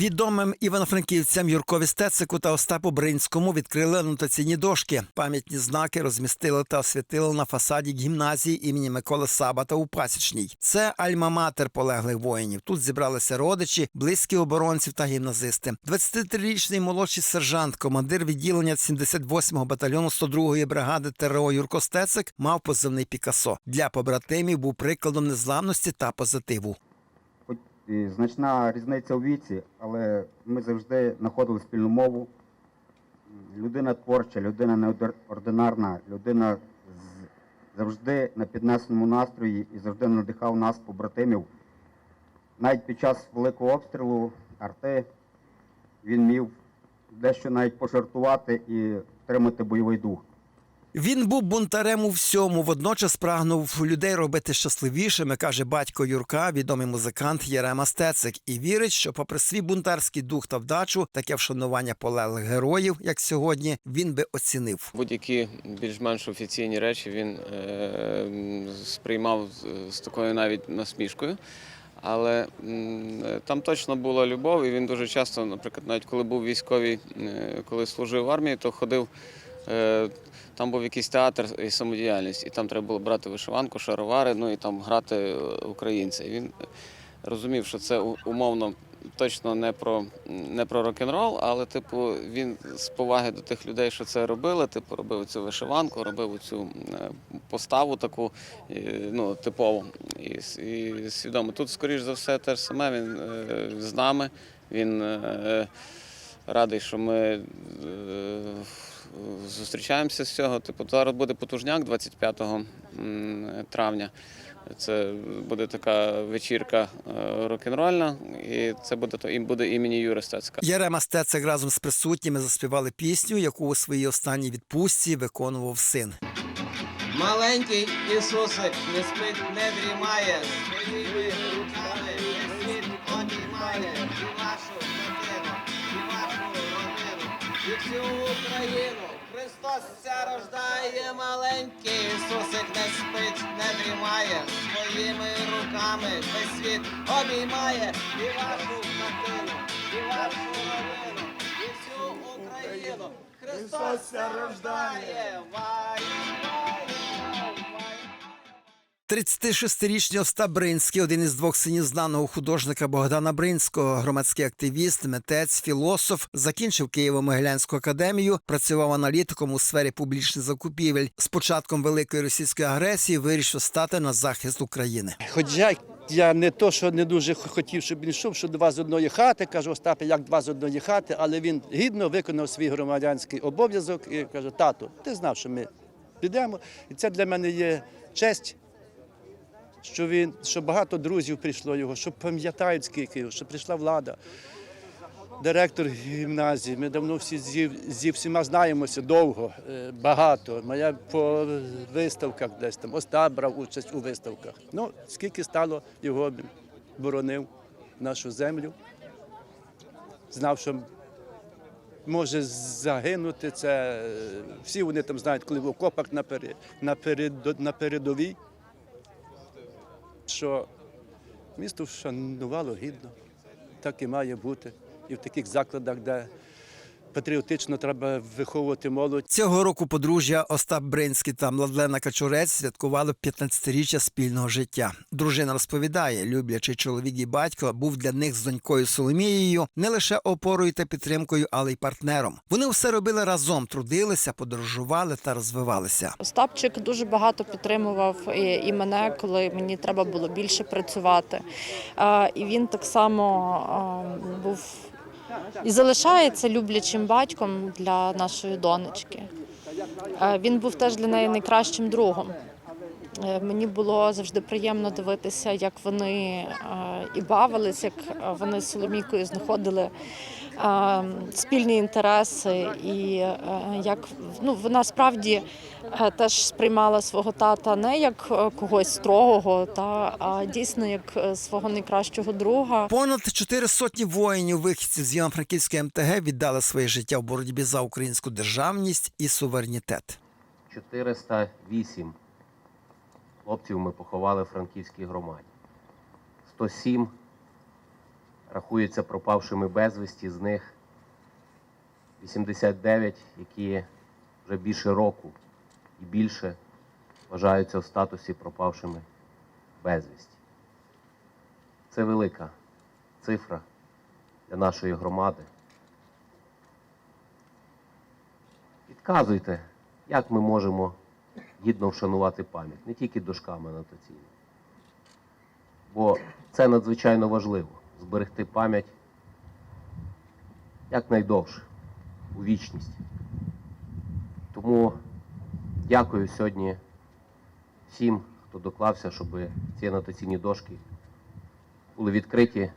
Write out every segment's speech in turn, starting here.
Відомим івано-франківцям Юркові Стецику та Остапу Бринському відкрили анотаційні дошки. Пам'ятні знаки розмістили та освятили на фасаді гімназії імені Миколи Сабата у Пасічній. Це альма-матер полеглих воїнів. Тут зібралися родичі, близькі оборонців та гімназисти. 23-річний молодший сержант, командир відділення 78-го батальйону 102-ї бригади ТРО Юрко Стецик мав позивний Пікасо. Для побратимів був прикладом незламності та позитиву. І значна різниця у віці, але ми завжди знаходили спільну мову. Людина творча, людина неординарна, людина завжди на піднесеному настрої і завжди надихав нас, побратимів. Навіть під час великого обстрілу арти він міг дещо навіть пожартувати і втримати бойовий дух. Він був бунтарем у всьому, водночас прагнув людей робити щасливішими, каже батько Юрка, відомий музикант Єрема Стецик, і вірить, що, попри свій бунтарський дух та вдачу, таке вшанування полеглих героїв, як сьогодні, він би оцінив. Будь-які більш-менш офіційні речі він е, сприймав з, такою навіть насмішкою. Але е, там точно була любов, і він дуже часто, наприклад, навіть коли був військовий, е, коли служив в армії, то ходив. Е, Там був якийсь театр і самодіяльність, і там треба було брати вишиванку, шаровари, ну і там грати е, українця. Він розумів, що це умовно точно не про, не про рок-н-рол, але типу він з поваги до тих людей, що це робили, типу робив цю вишиванку, робив цю поставу таку е, ну, типову і, і свідомо. Тут, скоріш за все, те ж саме він е, з нами. Він е, радий, що ми е, зустрічаємося з цього. Типу, зараз буде потужняк 25 травня. Це буде така вечірка е, рок-н-рольна, і це буде то і буде імені Юри Стецька. Єрема Стецик разом з присутніми заспівали пісню, яку у своїй останній відпустці виконував син. Маленький Ісусик не спить, не дрімає, своїми руками світ обіймає і вашу дитину, і вашу родину, і всю. Христос ся рождає, маленький Ісусик не спить, не дрімає, своїми руками весь світ обіймає і вашу хатину, і вашу родину, і всю Україну. Христос ся рождає, 36-річний Остап Бринський, один із двох синів знаного художника Богдана Бринського, громадський активіст, митець, філософ, закінчив Києво-Могилянську академію, працював аналітиком у сфері публічних закупівель. З початком великої російської агресії вирішив стати на захист України. Хоча я не то, що не дуже хотів, щоб він йшов, що два з одної хати, кажу, Остапе, як два з одної хати, але він гідно виконав свій громадянський обов'язок і каже, тату, ти знав, що ми підемо. І це для мене є честь, що він, що багато друзів прийшло його, що пам'ятають скільки, що прийшла влада. Директор гімназії, ми давно всі зі, зі всіма знаємося довго, е, багато. Моя по виставках десь там, Остап брав участь у виставках. Ну, скільки стало його боронив нашу землю. Знав, що може загинути. Це всі вони там знають, коли в окопах на передовій, що місто вшанувало гідно, так і має бути. І в таких закладах, де патріотично треба виховувати молодь. Цього року подружжя Остап Бринський та Младлена Качурець святкували 15-річчя спільного життя. Дружина розповідає, люблячий чоловік і батько був для них з донькою Соломією не лише опорою та підтримкою, але й партнером. Вони все робили разом, трудилися, подорожували та розвивалися. Остапчик дуже багато підтримував і, мене, коли мені треба було більше працювати. Е, І він так само е, був і залишається люблячим батьком для нашої донечки. Е, Він був теж для неї найкращим другом. Е, Мені було завжди приємно дивитися, як вони е, і бавились, як е, вони з Соломійкою знаходили спільні інтереси, і як ну, вона справді теж сприймала свого тата не як когось строгого, та а дійсно як свого найкращого друга. Понад чотири сотні воїнів, вихідців з Івано-Франківської МТГ віддали своє життя в боротьбі за українську державність і суверенітет. 408 хлопців ми поховали в Франківській громаді. 107 рахуються пропавшими безвісті, з них 89, які вже більше року і більше вважаються в статусі пропавшими безвісті. Це велика цифра для нашої громади. Підказуйте, як ми можемо гідно вшанувати пам'ять, не тільки дошками анотаційними. Бо це надзвичайно важливо зберегти пам'ять якнайдовше, у вічність. Тому дякую сьогодні всім, хто доклався, щоб ці анотаційні дошки були відкриті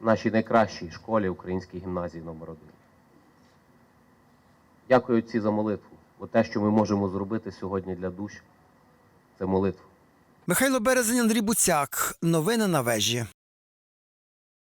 в нашій найкращій школі Українській гімназії номер 1 Дякую отці за молитву. Бо те, що ми можемо зробити сьогодні для душ, це молитва. Михайло Березень, Андрій Буцяк. Новини на вежі.